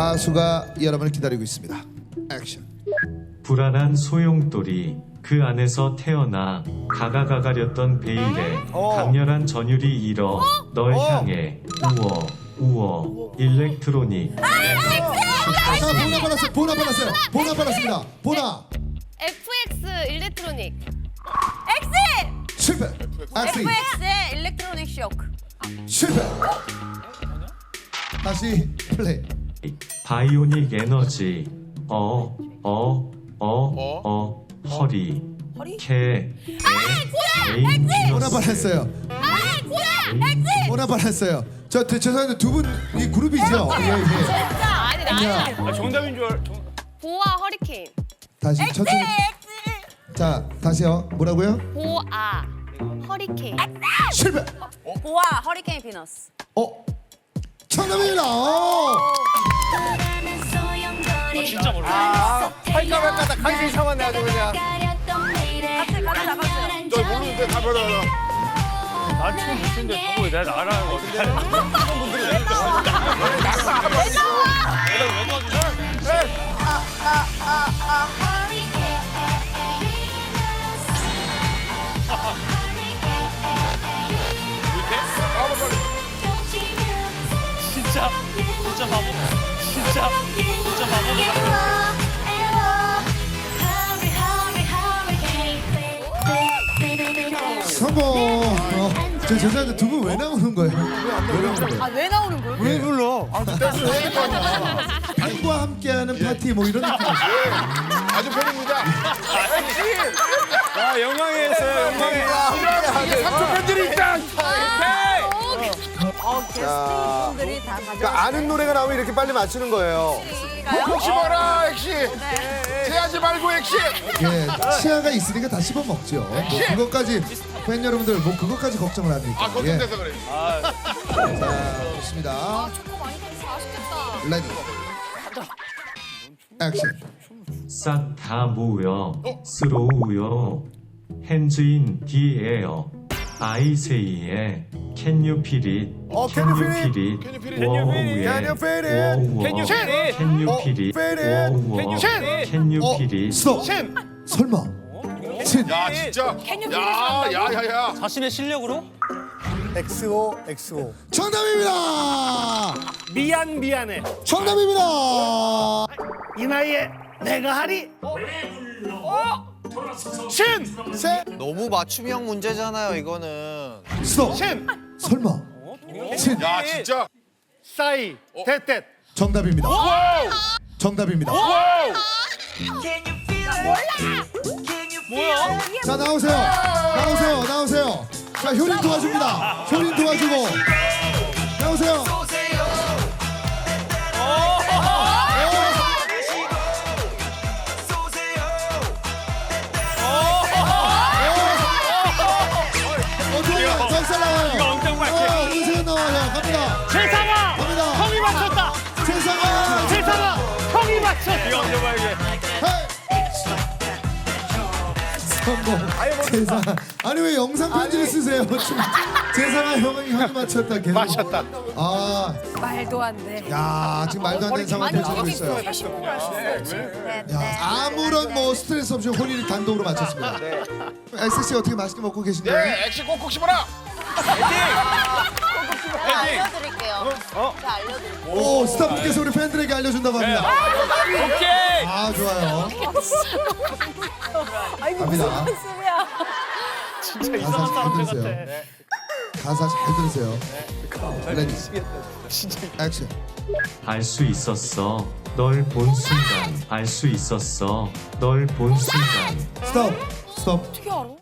가수가 여러분을 기다리고 있습니다. 액션. 불안한 소용돌이 그 안에서 태어나 가가가가렸던 베일에 강렬한 전율이 일어 널 향해 우어 우어 일렉트로닉 자, 보나 받았어요. 보나 받았어요. 보나 받았습니다. 보나 FX 일렉트로닉. 실패. 악리 FX의 일렉트로닉 쇼크. 실패. 다시 플레이. 바이오닉 에너지 어 어 어 어 허리 허리? 캐 에임 보나 받았어요. 보나 받았어요. 저 대- 죄송한데 두 분 이 그룹이죠? 예, 예. 아니 나 자, 아, 정답인 줄 알. 정... 보아 허리케인. 다시 천천히. 자, 다시요. 뭐라고요? 보아 허리케인. 실패. 보아 허리케인 피너스. 어? 정답입니다. 어. 아, 할까 말까 다 간신히 참았네 아주 그냥. 같이 같이 나갔어요. 저 모르는데 다 별로 나 처음 못 쓰는데 저거 왜 내가 알아요? 어떻게 가지고? 진짜 진짜 바보. 진짜 진짜 바보. 성공. 어, 저 죄송한데 두분왜 나오는 거예요? 왜 나오는 거예요? 아 왜 나오는 거예요? 왜 불러? 아, 댄스 해야 될거 아니야. 과 함께하는 파티 뭐 이런 느낌이죠. 아주 팬입니다. 아, 영광이었어요, 영광이. 삼촌 팬들이 있다. 어 게스트 분들이 다 가져. 그러니까 아는 노래가 나오면 이렇게 빨리 맞추는 거예요. 콕콕 씹어라, 액시. 제하지 말고 액시. 예, 치아가 있으니까 다 씹어 먹죠. 뭐 그것까지 팬 여러분들 뭐 그것까지 걱정을 합니까? 아, 걱정돼서 그래. 자, 좋습니다. 초코 많이 들어서 맛있겠다. 레디. 액션. 싹 다 모여 스로우요 핸즈인 디에어 아이세이의 Can you feel it? 어, Can you feel feel Can you it? feel it? 워우의 Can you feel it? 워우어. Can you feel it? Can you 어, feel it? feel it? 워우어. Can you feel it? Can you 어, feel it? 스톱. 설마. 친. 야, 진짜. 야, 야, 야, 야. 자신의 실력으로 XO XO. 정답입니다. 미안 미안해 정답입니다. 이 나이에 내가 하리 chen. 세. 너무 맞춤형 문제잖아요, 이거는. 스톱. chen. 설마. 친. 야, 진짜. 싸이 대댓 정답입니다. 와우. 정답입니다. 와우. 자 나오세요. 나오세요. 나오세요. 자 효린 도와줍니다. 효린 도와주고 나오세요. 나와요. 이거 엉덩이 맞게. 어, 은세현 나와요. 갑니다. 세상아 갑니다. 형이 맞췄다 세상아. 세상아 형이 맞췄다 이거 엉덩이 이 게. 성공. 세상. 아니 왜 영상 편지를 쓰세요? 지금 세상아 형이 형이 맞췄다. 계속. 맞췄다. 아, 말도 안 돼. 야 지금 말도 안 되는 상황 펼쳐지고 있어요. 야, 아무런 뭐 스트레스 없이 혼인을 단독으로 마쳤습니다. S 씨 어떻게 맛있게 먹고 계신가요? 네, 액시 꼭꼭 씹어라. 제가 알려드릴게요. 제가 알려드릴게요. 오 스타분께서 우리 팬들에게 알려준다고 합니다. 오케이. 아 좋아요. 아이고 갑니다. 무슨 말씀이야. 진짜 가사 이상한 잘 사람들. 같아 가사 잘 들으세요. 레디. 액션. 알 수 있었어 널 본 순간 알 수 있었어 널 본 순간 스톱. 스톱. 어떻게 알아?